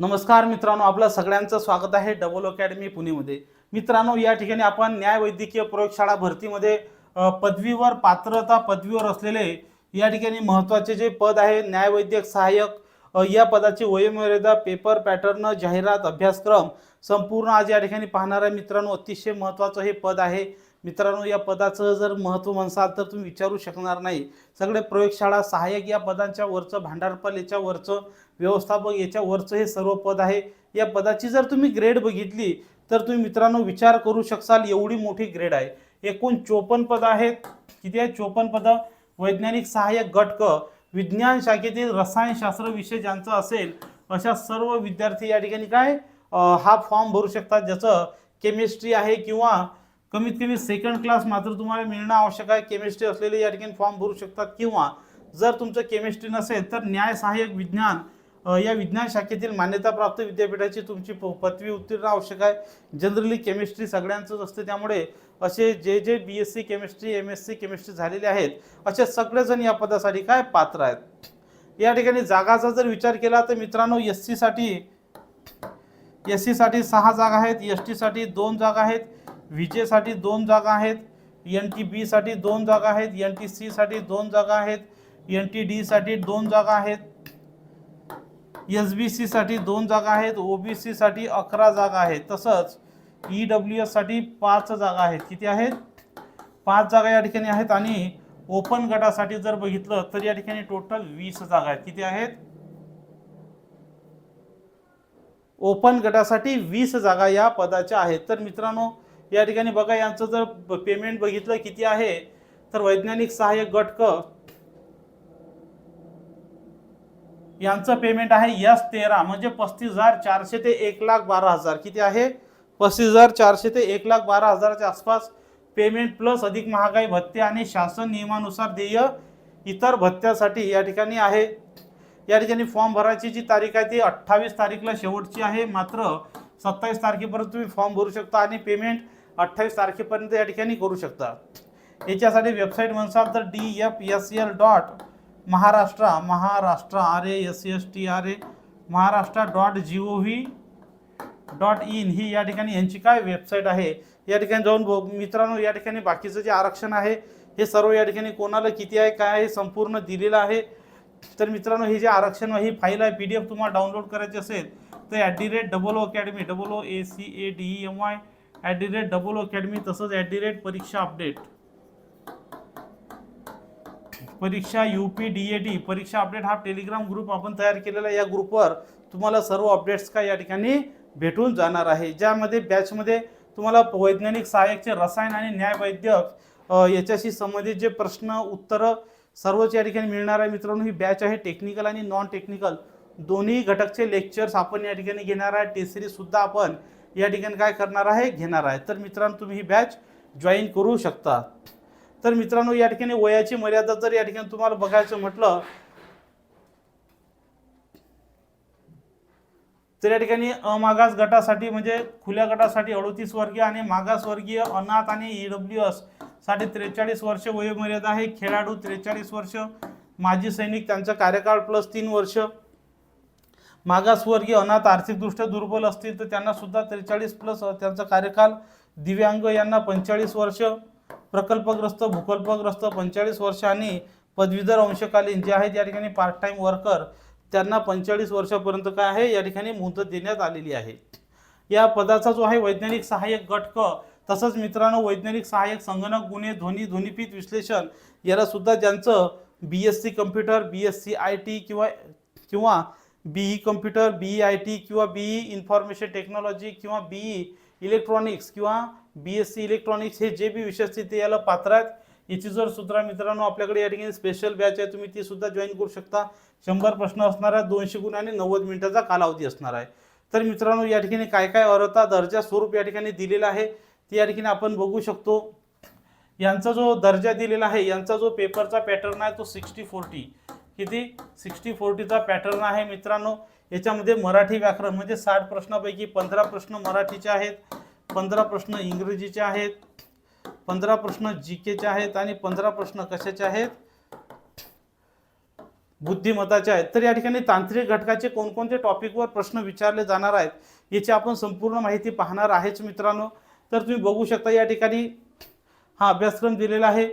नमस्कार मित्रांनो आपलं सगळ्यांचं स्वागत आहे डबल अकॅडमी पुणेमध्ये. मित्रांनो या ठिकाणी आपण न्याय वैद्यकीय प्रयोगशाळा भरतीमध्ये पदवीवर पात्रता पदवीवर असलेले या ठिकाणी महत्त्वाचे जे पद आहे न्यायवैद्यक सहाय्यक या पदाची वयोमर्यादा पेपर पॅटर्न जाहिरात अभ्यासक्रम संपूर्ण आज या ठिकाणी पाहणार आहे मित्रांनो. अतिशय महत्त्वाचं हे पद आहे. मित्रांनो या पदाचं जर महत्त्व म्हणसाल तर तुम्ही विचारू शकणार नाही. सगळे प्रयोगशाळा सहाय्यक या पदांच्या वरचं भांडारपाल याच्या वरचं व्यवस्थापक याच्या वरचं हे सर्व पद आहे. या पदाची जर तुम्ही ग्रेड बघितली तर तुम्ही मित्रांनो विचार करू शकाल एवढी मोठी ग्रेड आहे. एकूण चोपन्न पदं आहेत. किती आहे चोपन्न पदं. वैज्ञानिक सहाय्यक घटक विज्ञान शाखेतील रसायनशास्त्र विषय ज्यांचं असेल अशा सर्व विद्यार्थी या ठिकाणी काय हा फॉर्म भरू शकतात. ज्याचं केमिस्ट्री आहे किंवा कमीत कमी सेकंड क्लास मात्र तुम्हाला मिळणं आवश्यक आहे. केमिस्ट्री असलेले या ठिकाणी फॉर्म भरू शकतात किंवा जर तुमचं केमिस्ट्री नसेल तर न्याय सहाय्यक विज्ञान या विज्ञान शाखेतील मान्यताप्राप्त विद्यापीठाची तुमची प- पदवी उत्तीर्ण आवश्यक आहे. जनरली केमिस्ट्री सगळ्यांचंच असते. त्यामुळे असे जे जे B S C chemistry M S C chemistry झालेले आहेत असे सगळेजण या पदासाठी काय पात्र आहेत? या ठिकाणी जागाचा जर विचार केला तर मित्रांनो एस सीसाठी एस सीसाठी सहा जागा आहेत. एस टीसाठी दोन जागा आहेत. विजेसाठी दोन जागा आहेत एन टी बीसाठी दोन जागा आहेत एन टी सीसाठी दोन जागा आहेत एन टी डीसाठी दोन जागा आहेत एस बी सीसाठी दोन जागा आहेत ओ बी सीसाठी अकरा जागा आहेत. तसंच ई डब्ल्यू एससाठी पाच जागा आहेत. किती आहेत? पाच जागा या ठिकाणी आहेत आणि ओपन गटासाठी जर बघितलं तर या ठिकाणी टोटल वीस जागा आहेत. किती आहेत? ओपन गटासाठी वीस जागा या पदाच्या आहेत. तर मित्रांनो या ठिकाणी बघा यांचं जर पेमेंट बघितलं किती आहे तर वैज्ञानिक सहाय्यक गट क यांचं पेमेंट आहे यस तेरा म्हणजे पस्तीस हजार चारशे ते एक लाख बारा हजार. किती आहे? पस्तीस हजार चारशे ते एक लाख बारा हजाराच्या आसपास पेमेंट प्लस अधिक महागाई भत्ते आणि शासन नियमानुसार देय इतर भत्त्यासाठी या ठिकाणी आहे. या ठिकाणी फॉर्म भरायची जी तारीख आहे ती अठ्ठावीस तारीखला शेवटची आहे. मात्र सत्तावीस तारखेपर्यंत तुम्ही फॉर्म भरू शकता आणि पेमेंट अठ्ठावीस तारखेपर्यंत या ठिकाणी करू शकता. याच्यासाठी वेबसाईट म्हणसाल तर D F S L dot Maharashtra Maharashtra R A S S T R A Maharashtra dot G O V dot in ही या ठिकाणी यांची काय वेबसाईट आहे? या ठिकाणी जाऊन बघ मित्रांनो या ठिकाणी बाकीचं जे आरक्षण आहे हे सर्व या ठिकाणी कोणाला किती आहे काय आहे संपूर्ण दिलेलं आहे. तर मित्रांनो हे जे आरक्षण ही फाईल आहे पी डी एफ तुम्हाला डाउनलोड करायची असेल तर at the rate double O academy double O A C A D E M Y at the rate double academy तसंच ॲट दी रेट परीक्षा अपडेट परीक्षा U P D A D परीक्षा update हा Telegram group आपण तयार केलेला या ग्रुपवर तुम्हाला सर्व अपडेट्स का या ठिकाणी भेटून जाणार आहे. ज्यामध्ये बॅचमध्ये तुम्हाला वैज्ञानिक सहाय्यकचे रसायन आणि न्यायवैद्यक याच्याशी संबंधित जे प्रश्न उत्तरं सर्वच या ठिकाणी मिळणार आहे. मित्रांनो ही बॅच आहे टेक्निकल आणि नॉन टेक्निकल दोन्ही घटकचे लेक्चर्स आपण या ठिकाणी घेणार आहे. टेसरीसुद्धा आपण या ठिकाणी काय करणार आहे? घेणार आहे. तर मित्रांनो तुम्ही ही बॅच जॉईन करू शकता. तर मित्रांनो या ठिकाणी वयाची मर्यादा जर या ठिकाणी तुम्हाला बघायचं म्हटलं तर या ठिकाणी अमागास गटासाठी म्हणजे खुल्या गटासाठी अडोतीस वर्गीय आणि मागासवर्गीय अनाथ आणि ई डब्ल्यू एससाठी त्रेचाळीस वर्ष वयोमर्यादा आहे. खेळाडू त्रेचाळीस वर्ष माजी सैनिक त्यांचा कार्यकाळ प्लस तीन वर्ष. मागासवर्गीय अनाथ आर्थिकदृष्ट्या दुर्बल असतील तर त्यांना सुद्धा त्रेचाळीस प्लस त्यांचा कार्यकाल दिव्यांग यांना पंचेचाळीस वर्ष प्रकल्पग्रस्त भूकल्पग्रस्त पंचेचाळीस वर्ष आणि पदवीधर अंशकालीन जे आहेत या ठिकाणी पार्ट टाइम वर्कर त्यांना पंचेचाळीस वर्षापर्यंत काय आहे? या ठिकाणी मुदत देण्यात आलेली आहे. या पदाचा जो आहे वैज्ञानिक सहाय्यक गट क तसंच मित्रांनो वैज्ञानिक सहाय्यक संगणक गुन्हे ध्वनी ध्वनिपीत विश्लेषण याला सुद्धा ज्यांचं B S C computer B S C I T किंवा किंवा BE computer BE I T किंवा बीई इन्फॉर्मेशन टेक्नॉलॉजी किंवा बीई इलेक्ट्रॉनिक्स किंवा बी एस सी इलेक्ट्रॉनिक्स हे जे बी विषय असतील ते याला पात्र आहेत. याची जर सुद्धा मित्रांनो आपल्याकडे या ठिकाणी स्पेशल बॅच आहे तुम्ही ती सुद्धा जॉईन करू शकता. शंभर प्रश्न असणार आहे दोनशे गुण आणि नव्वद मिनिटाचा कालावधी असणार आहे. तर मित्रांनो या ठिकाणी काय काय अर्हता दर्जा स्वरूप या ठिकाणी दिलेला आहे ते या ठिकाणी आपण बघू शकतो. यांचा जो दर्जा दिलेला आहे यांचा जो पेपरचा पॅटर्न आहे तो सिक्स्टी फोर्टी किती? सिक्स्टी फोर्टीचा पॅटर्न आहे मित्रांनो. याच्यामध्ये मराठी व्याकरण म्हणजे साठ प्रश्नापैकी पंधरा प्रश्न मराठीचे आहेत पंधरा प्रश्न इंग्रजीचे आहेत पंधरा प्रश्न जी केचे आहेत आणि पंधरा प्रश्न कशाचे आहेत? बुद्धिमत्ताचे आहेत. तर या ठिकाणी तांत्रिक घटकाचे कोणकोणते टॉपिकवर प्रश्न विचारले जाणार आहेत याची आपण संपूर्ण माहिती पाहणार आहेच मित्रांनो. तर तुम्ही बघू शकता या ठिकाणी हा अभ्यासक्रम दिलेला आहे.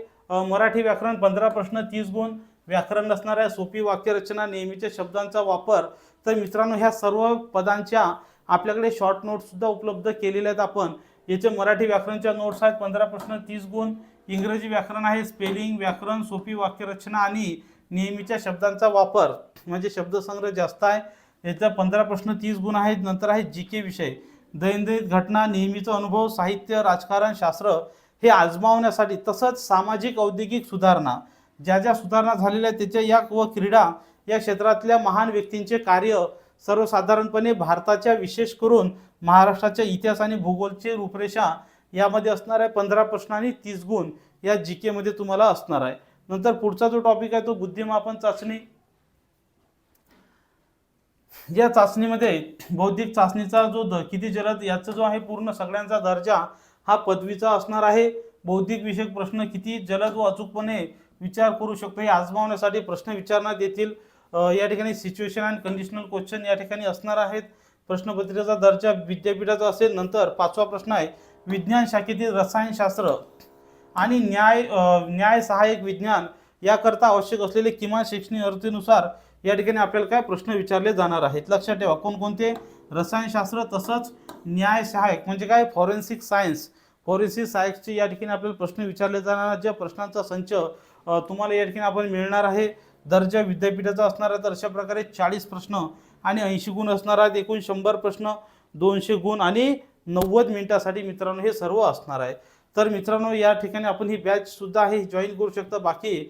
मराठी व्याकरण पंधरा प्रश्न तीस गुण व्याकरण नसणाऱ्या सोपी वाक्यरचना नेहमीच्या शब्दांचा वापर तर मित्रांनो ह्या सर्व पदांच्या आपल्याकडे शॉर्ट नोट्ससुद्धा उपलब्ध केलेल्या आहेत आपण. याचे मराठी व्याकरणच्या नोट्स आहेत पंधरा प्रश्न तीस गुण इंग्रजी व्याकरण आहे स्पेलिंग व्याकरण सोपी वाक्यरचना आणि नेहमीच्या शब्दांचा वापर. म्हणजे शब्दसंग्रह जास्त आहे याचा पंधरा प्रश्न तीस गुण आहेत नंतर आहे जी के विषय. दैनंदिन घटना नेहमीचा अनुभव साहित्य राजकारण शास्त्र हे आजमावण्यासाठी तसंच सामाजिक औद्योगिक सुधारणा. ज्या ज्या सुधारणा झालेल्या आहेत त्याच्या या व क्रीडा या क्षेत्रातल्या महान व्यक्तींचे कार्य सर्वसाधारणपणे भारताच्या विशेष करून महाराष्ट्राच्या इतिहास आणि भूगोलची रूपरेषा यामध्ये असणार आहे. पंधरा प्रश्न आणि तीस गुण या जी केमध्ये तुम्हाला असणार आहे. नंतर पुढचा जो टॉपिक आहे तो बुद्धिमापन चाचणी. या चाचणीमध्ये बौद्धिक चाचणीचा जो द किती जलद याचा जो आहे पूर्ण सगळ्यांचा दर्जा हा पदवीचा असणार आहे. बौद्धिक विषयक प्रश्न किती जलद व अचूकपणे विचार करू शकतो. हे आजमावण्यासाठी प्रश्न विचारण्यात येतील. या ठिकाणी सिच्युएशन अँड कंडिशनल क्वेश्चन या ठिकाणी असणार आहेत. प्रश्नपत्रिकेचा दर्जा विद्यापीठाचा असेल नंतर पाचवा प्रश्न आहे विज्ञान शाखेतील रसायनशास्त्र आणि न्याय न्याय सहाय्यक विज्ञान याकरता आवश्यक असलेले किमान शैक्षणिक अर्थीनुसार या ठिकाणी आपल्याला काय प्रश्न विचारले जाणार आहेत? लक्षात ठेवा कोणकोणते? रसायनशास्त्र तसंच न्याय सहाय्यक म्हणजे काय? फॉरेन्सिक सायन्स फॉरेन्सिक सायन्सचे या ठिकाणी आपल्याला प्रश्न विचारले जाणार ज्या प्रश्नांचा संच तुम्हाला या ठिकाणी आपण मिळणार आहे. दर्जा विद्यापीठाचा असणार आहे तर अशा प्रकारे चाळीस प्रश्न आणि ऐंशी गुण असणार आहेत. एकूण शंभर प्रश्न दोनशे गुण आणि नव्वद मिनिटासाठी मित्रांनो हे सर्व असणार आहे. तर मित्रांनो या ठिकाणी आपण ही बॅचसुद्धा आहे जॉईन करू शकता. बाकी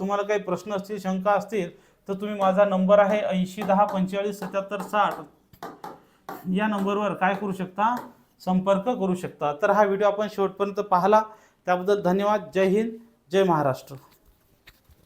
तुम्हाला काही प्रश्न असतील शंका असतील तर तुम्ही माझा नंबर आहे ऐंशी दहा पंचेचाळीस सत्याहत्तर साठ. या नंबरवर काय करू शकता? संपर्क करू शकता. तर हा व्हिडिओ आपण शेवटपर्यंत पाहला. त्याबद्दल धन्यवाद. जय हिंद. जय महाराष्ट्र.